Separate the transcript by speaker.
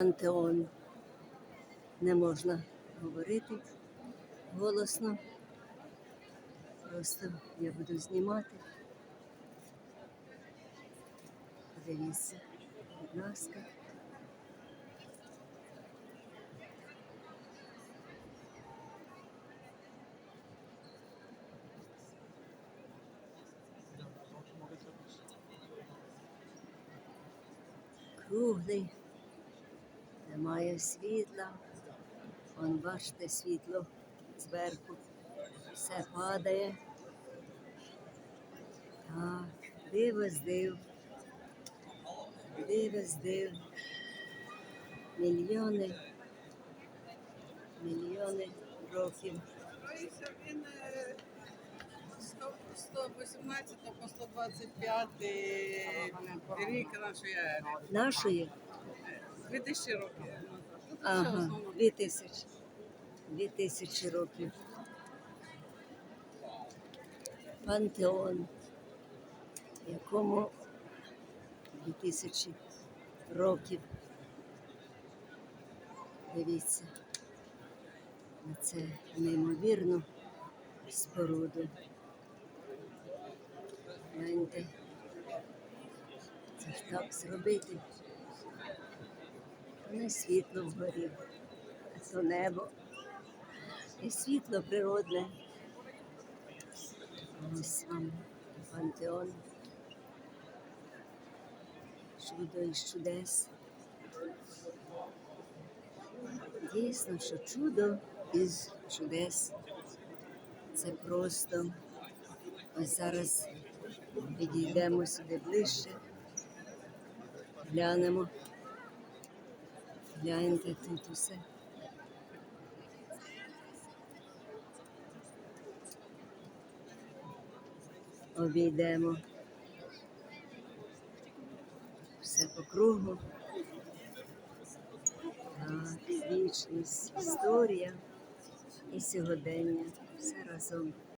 Speaker 1: Пантеон не можна говорити голосно. Просто я буду знімати. Подивіться, будь ласка. Круглий, немає світла. Вон бачите світло зверху. Все падає. Так, диво з див. Диво з див. Мільйони. Мільйони років.
Speaker 2: Він е, 100 118 по 125 рік нашої ери.
Speaker 1: Нашої?
Speaker 2: 2000 років назад. Ну,
Speaker 1: Ага, дві тисячі. Дві тисячі років. Пантеон, якому дві тисячі років. Дивіться на це неймовірну споруду. Гляньте, це ж так зробити. Не світло вгорі, а то небо. І світло природне. Ось вам пантеон. Чудо із чудес. Дійсно, що чудо із чудес. Це просто. Ось зараз підійдемо сюди ближче, глянемо. Гляньте тут усе. Обійдемо. Все по кругу. Так, вічність, історія і сьогодення. Все разом.